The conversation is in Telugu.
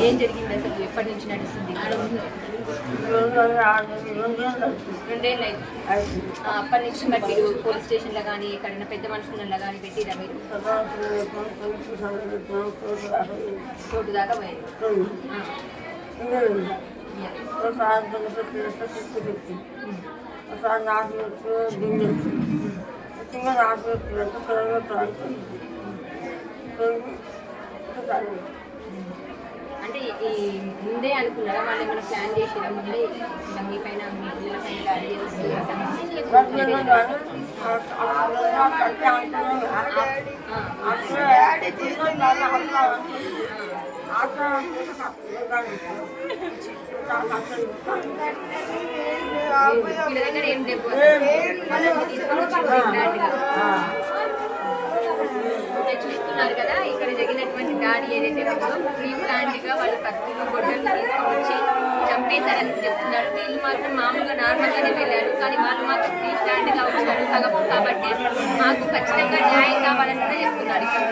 ఏం జరిగింది అసలు? ఎప్పటి నుంచి నడుస్తుంది రెండేళ్ళు అప్పటి నుంచి మరి మీరు పోలీస్ స్టేషన్లో కానీ ఎక్కడైనా పెద్ద మనుషులలో కానీ పెట్టిరా మీరు? కోర్టు దాకా పోయింది ఆ, ఈ ముందే అనుకున్నారా? వాళ్ళు ఏమైనా ప్లాన్ చేసిరా ముందే ఇలా మీ పైన మీ పిల్లల పైన దాడి వీళ్ళ దగ్గర ఏం వాళ్ళని తీసుకొని జరిగినటువంటి దాడి ఏదైతే ఉందో ప్రీ ప్లాన్డ్గా వాళ్ళు కత్తులు గొడ్డలు తీసుకొని వచ్చి చంపేశారని చెప్తున్నారు. వీళ్ళు మాత్రం మామూలుగా నార్మల్ గానే వెళ్ళారు కానీ వాళ్ళు మాత్రం ప్రీ ప్లాన్డ్గా వచ్చారు కాబట్టి మాకు ఖచ్చితంగా న్యాయం కావాలని కూడా చెప్తున్నారు. ఇక్కడ